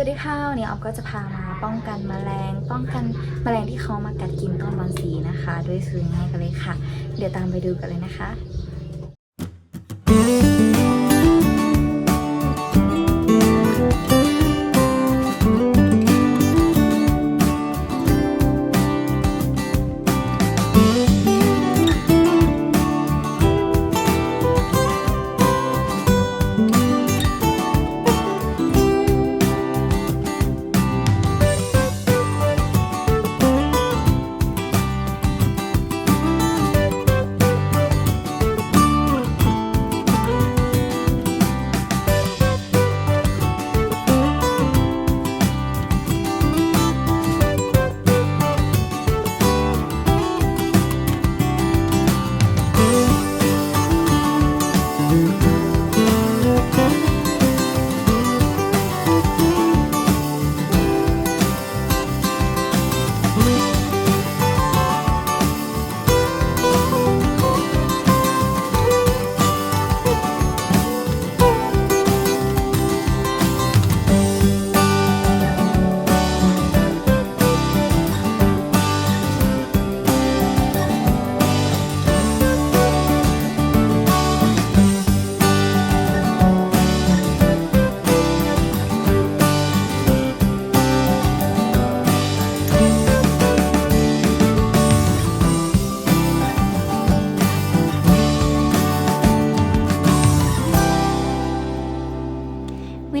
วัสดีค่ะวันนี้ออฟก็จะพามาป้องกันแมลง ป้องกันแมลงที่เขามากัดกินต้นบอนสีนะคะ ด้วยซื้อง่ายกันเลยค่ะ เดี๋ยวตามไปดูกันเลยนะคะ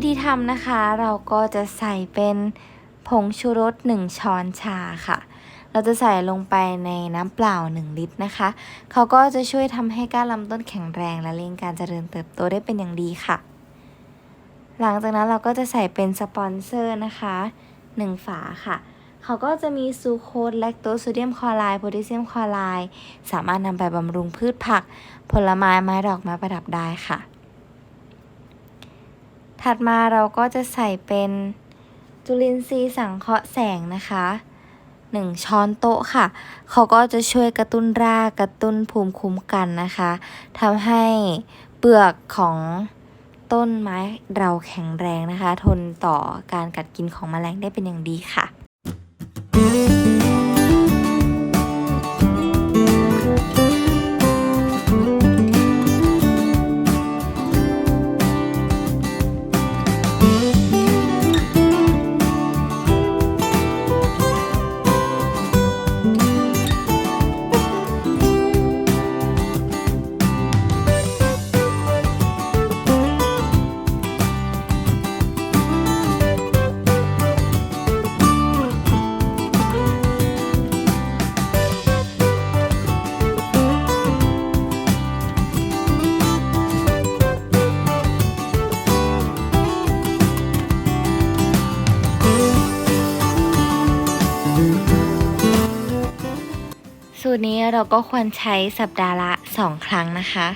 วิธีทำนะคะเราก็จะใส่เป็นผงชูรส 1 ช้อนชาค่ะ เราจะใส่ลงไปในน้ำเปล่า 1 ลิตรนะคะ เขาก็จะช่วยทำให้ก้านลำต้นแข็งแรงและเร่งการเจริญเติบโตได้เป็นอย่างดีค่ะ หลังจากนั้นเราก็จะใส่เป็นสปอนเซอร์นะคะ 1 ฝาค่ะเขาก็จะมีซูโคสแลคโตสโซเดียมคลอไรด์โพแทสเซียมคลอไรด์สามารถนำไปบำรุงพืชผัก ผลไม้ไม้ดอกไม้ประดับได้ค่ะ ถัดมาเราก็จะใส่เป็นจุลินทรีย์สังเคราะห์แสงนะคะ 1 ช้อนโต๊ะค่ะ เขาก็จะช่วยกระตุ้นรากกระตุ้นภูมิคุ้มกันนะคะทำให้เปลือกของต้นไม้เราแข็งแรงนะคะ ทนต่อการกัดกินของแมลงได้เป็นอย่างดีค่ะ สูตรนี้เราก็ควรใช้สัปดาห์ละ 2 ครั้งนะคะ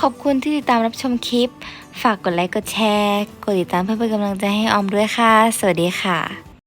ขอบคุณที่ติดตามรับชมคลิป ฝากกดไลค์กดแชร์ กดติดตามเพื่อเป็นกำลังใจให้ออมด้วยค่ะ สวัสดีค่ะ